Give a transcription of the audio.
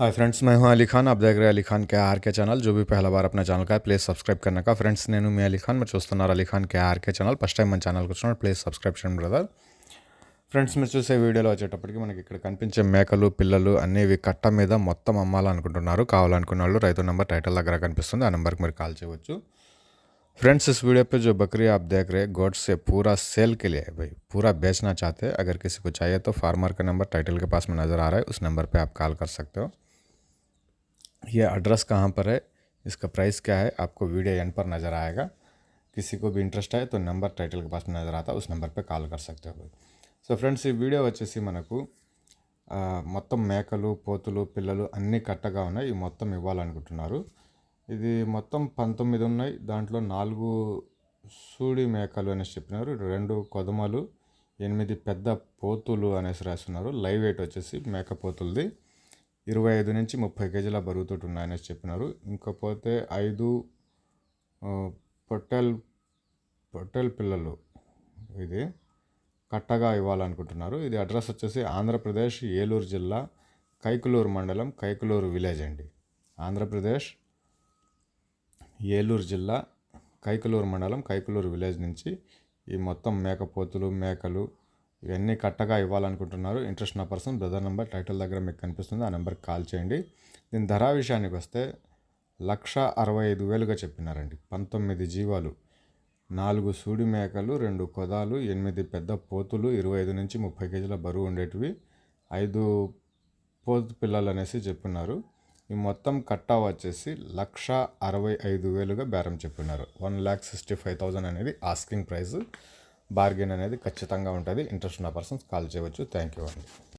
Hi friends मैं हूं अली खान आप देख रहे हैं अली खान के आर के ఛానల్ जो भी पहला बार अपना ఛానల్ का ప్లీజ్ సబ్స్క్రైబ్ करने का ఫ్రెండ్స్ నేను మీ అలీ ఖాన్ మీరు చూస్తున్నారు Ali Khan K RK channel first time మన ఛానల్కి వచ్చినారు ప్లీజ్ సబ్స్క్రైబ్ చేయండి బ్రదర్ ఫ్రెండ్స్ మీరు చూసే వీడియోలో వచ్చేటప్పటికి మనకి ఇక్కడ కనిపించే మేకలు పిల్లలు అనేవి కట్ట మీద మొత్తం అమ్మాలనుకుంటున్నారు కావాలనుకున్న వాళ్ళు రైతు నెంబర్ టైటిల్ దగ్గర కనిపిస్తుంది ఆ నెంబర్కి మీరు కాల్ చేయవచ్చు फ्रेंड्स इस वीडियो पे जो बकरी आप देख रहे हैं गोड से पूरा सेल के लिए है भाई पूरा बेचना चाहते हैं अगर किसी को चाहिए तो फार्मर का नंबर टाइटल के पास में नज़र आ रहा है उस नंबर पे आप कॉल कर सकते हो ये एड्रेस कहाँ पर है इसका प्राइस क्या है आपको वीडियो एंड पर नज़र आएगा किसी को भी इंटरेस्ट है तो नंबर टाइटल के पास में नज़र आता है उस नंबर पे కాల్ कर सकते हो సో ఫ్రెండ్స్ ఈ వీడియో వచ్చేసి మనకు ఆ, మొత్తం మేకలు పోతులు పిల్లలు అన్నీ కట్టగా ఉన్నాయి ఇవి మొత్తం ఇవ్వాలనుకుంటున్నారు ఇది మొత్తం పంతొమ్మిది ఉన్నాయి. దాంట్లో నాలుగు సూడి మేకలు అనేసి చెప్పినారు రెండు కొదమలు ఎనిమిది పెద్ద పోతులు అనేసి రాస్తున్నారు లైవ్ వెయిట్ వచ్చేసి మేక పోతులది. ఇరవై ఐదు నుంచి ముప్పై కేజీల బరుగుతోటి ఉన్నాయనేసి చెప్పినారు. ఇంకపోతే ఐదు పొట్టెల్ పొట్టెల్ పిల్లలు ఇది కట్టగా ఇవ్వాలనుకుంటున్నారు. ఇది అడ్రస్ వచ్చేసి ఆంధ్రప్రదేశ్ ఏలూరు జిల్లా కైకులూరు మండలం కైకులూరు విలేజ్ అండి. ఆంధ్రప్రదేశ్ ఏలూరు జిల్లా కైకలూరు మండలం కైకలూరు విలేజ్ నుంచి ఈ మొత్తం మేకపోతులు మేకలు ఇవన్నీ కట్టగా ఇవ్వాలనుకుంటున్నారు. ఇంట్రెస్ట్ ఉన్న పర్సన్ బ్రదర్ నెంబర్ టైటిల్ దగ్గర మీకు కనిపిస్తుంది. ఆ నెంబర్కి కాల్ చేయండి. దీని ధర విషయానికి వస్తే లక్ష అరవై ఐదు వేలుగా చెప్పినారండి. పంతొమ్మిది జీవాలు నాలుగు సూడి మేకలు రెండు కొదాలు ఎనిమిది పెద్ద పోతులు ఇరవై ఐదు నుంచి ముప్పై కేజీల బరువు ఉండేటివి ఐదు పోతు పిల్లలు అనేసి చెప్పున్నారు ఈ మొత్తం కట్టా వచ్చేసి లక్ష అరవై ఐదు వేలుగా బేరం చెప్పినారు. One lakh sixty five thousand అనేది ఆస్కింగ్ ప్రైస్ బార్గెన్ అనేది ఖచ్చితంగా ఉంటుంది. ఇంట్రెస్ట్ ఉన్న పర్సన్స్ కాల్ చేయవచ్చు. థ్యాంక్ యూ అండి.